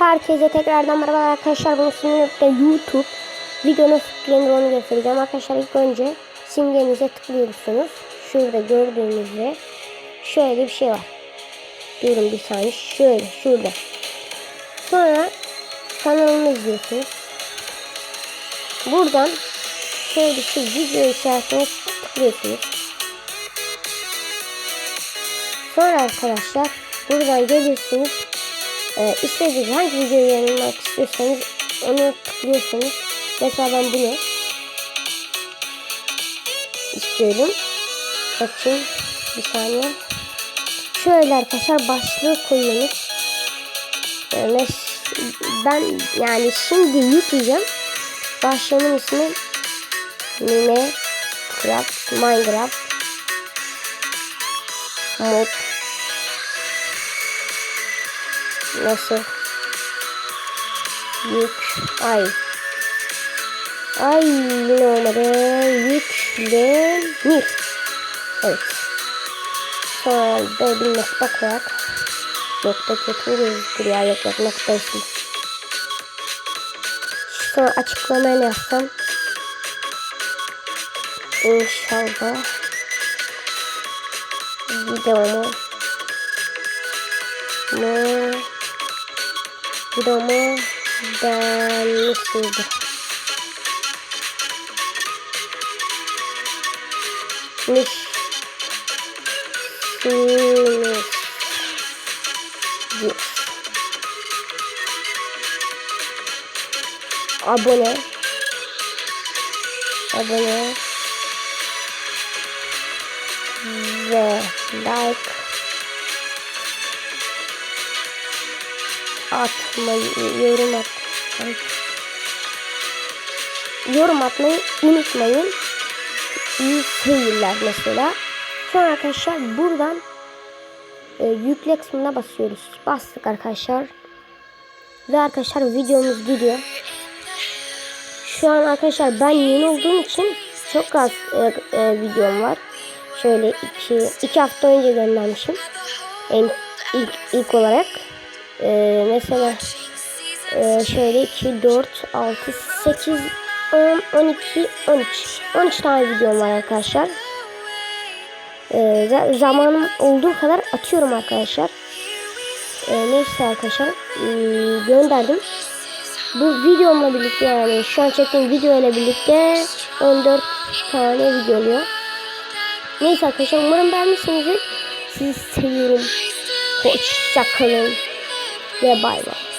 Herkese tekrardan merhaba arkadaşlar. Bunu sizinle YouTube videonun fikirlerinde onu göstereceğim. Arkadaşlar ilk önce simgenize tıklıyorsunuz. Şurada gördüğünüzde şöyle bir şey var. Durun bir saniye. Şöyle şurada. Sonra kanalını izliyorsunuz. Buradan şöyle şu video işaretine tıklıyorsunuz. Sonra arkadaşlar buradan geliyorsunuz. Ee, istediğiniz hangi videoyu yayınlamak istiyorsanız onu tıklıyorsunuz. Mesela ben bunu istiyorum. Bakayım bir saniye. Şöyle arkadaşlar başlığı koyuyoruz. Ee, ben yani şimdi yükleyeceğim. Başlığımın ismi Minecraft Minecraft mod nasıl? Yük. Ay. Ay yine olmadı. Yüklenir evet. Sonra da bir nokta koyak nokta kötü gözüküyor yok yok nokta ismi sonra açıklamaya ne yazsam inşallah videomu grama da mistura. Mistura. Yes. Abone. Abone. Ve like. Atmayı, yorum at. Ay. Yorum atmayı unutmayın. İyi seyirler mesela. Sonra arkadaşlar buradan e, yükle kısmına basıyoruz. Bastık arkadaşlar. Ve arkadaşlar videomuz gidiyor. Şu an arkadaşlar ben yeni olduğum için çok az e, e, videom var. Şöyle iki, iki hafta önce göndermişim. En ilk, ilk olarak. Ee, mesela e, şöyle 2, 4, 6, 8, 10, 12, 13. 13 tane videom var arkadaşlar. Ee, zamanım olduğu kadar atıyorum arkadaşlar. Ee, neyse arkadaşlar ee, gönderdim. Bu videomla birlikte yani şu an çektiğim video ile birlikte 14 tane video oluyor. Neyse arkadaşlar umarım beğenmişsinizdir. Sizi seviyorum. Hoşçakalın ve bay bay.